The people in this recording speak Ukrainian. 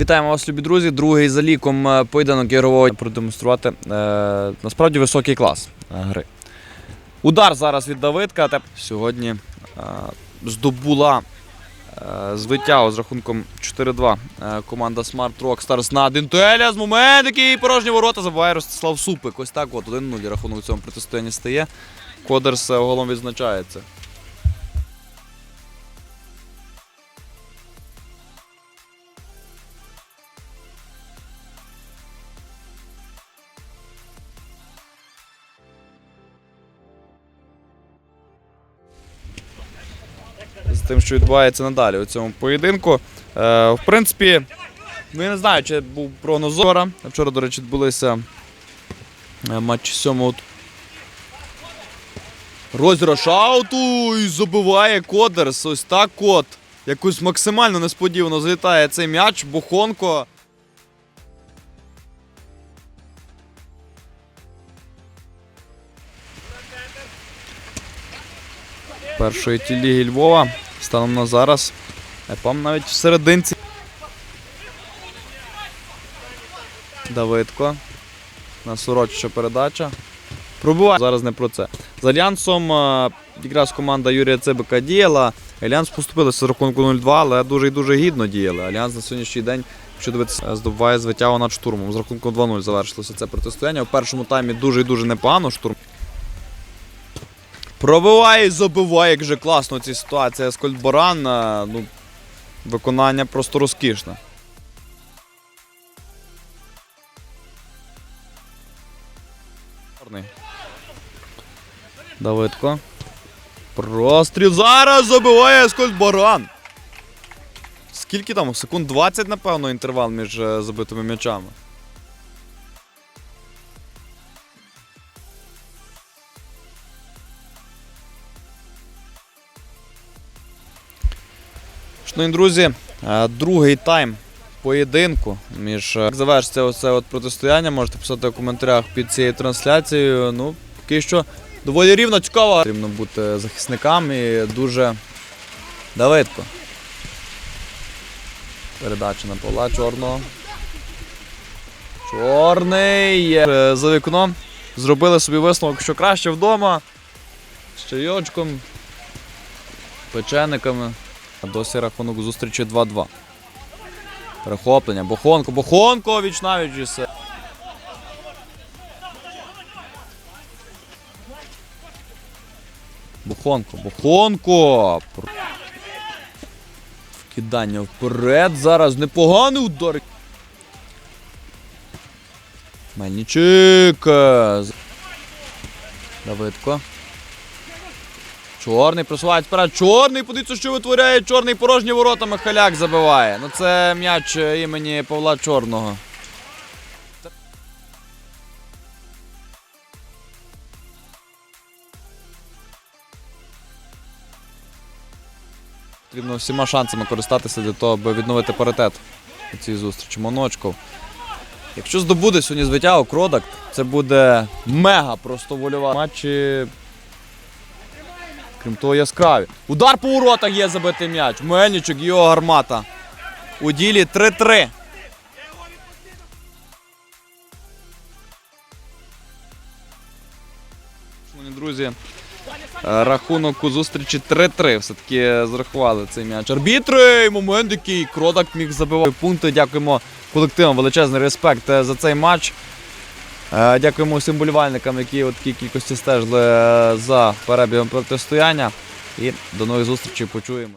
Вітаємо вас, любі друзі. Другий за ліком е, поєдинок ігрового продемонструвати е, насправді високий клас е, гри. Удар зараз від Давидка. Теп- Сьогодні е, здобула е, збиття з рахунком 4-2 е, команда Smart Rockstars на Дентеля. З момент, який порожні ворота забуває Ростислав Супик. Ось так от 1-0 рахунок у цьому протистоянні стає. Кодерс е, голом відзначається. з тим, що відбувається надалі у цьому поєдинку. Е, в принципі, ну я не знаю, чи був прогнозора. Вчора, до речі, відбулися е, матчі сьомого. Розіграш ауту і забиває Кодерс. Ось так кот. Якось максимально несподівано залітає цей м'яч. Бухонко. першої ті ліги Львова. Станом на зараз. Епам навіть в серединці. Давидко. На сороччя передача. Пробуває. Зараз не про це. З Альянсом е, якраз команда Юрія Цибика діяла. Альянс поступилися з рахунку 0-2, але дуже і дуже гідно діяли. Альянс на сьогоднішній день, якщо дивитися, здобуває звиття над штурмом. З рахунку 2-0 завершилося це протистояння. У першому таймі дуже і дуже непогано штурм. Пробиває і забиває, як же класно ці ситуації. Скольд Баран, е, ну, виконання просто розкішне. Чорний. Давидко. Простріл. Зараз забиває Скольд Баран. Скільки там? Секунд 20, напевно, інтервал між е, забитими м'ячами. Шановні друзі, е, другий тайм поєдинку між е, як завершиться оце от протистояння. Можете писати в коментарях під цією трансляцією. Ну, поки що доволі рівно цікаво. Потрібно бути захисникам і дуже давидко. Передача на Павла Чорного. Чорний Е, за вікном. Зробили собі висновок, що краще вдома. З чайочком, печениками. Досі рахунок зустрічі 2-2. Перехоплення. Бохонко. Бохонко віч навіч. Бухонко, Бухонко. Вкидання вперед. Зараз непоганий удар. Мельничик. Давидко. Чорний просувається вперед. Чорний, подивіться, що витворяє. Чорний порожні ворота Михаляк забиває. Ну це м'яч е, імені Павла Чорного. Потрібно всіма шансами користатися для того, аби відновити паритет у цій зустрічі. Моночков. Якщо здобуде сьогодні звиття Окродак, це буде мега просто вольова матчі. Крім того, яскраві. Удар по воротах є забитий м'яч. Мельничик, його гармата. У ділі 3-3. Друзі, рахунок у зустрічі 3-3. Все-таки зрахували цей м'яч. Арбітри! Момент, який Кродак міг забивати пункти. Дякуємо колективам. Величезний респект е, за цей матч. Е, Дякуємо усім болівальникам, які у такій кількості стежили е, за перебігом протистояння. І до нових зустрічей почуємо.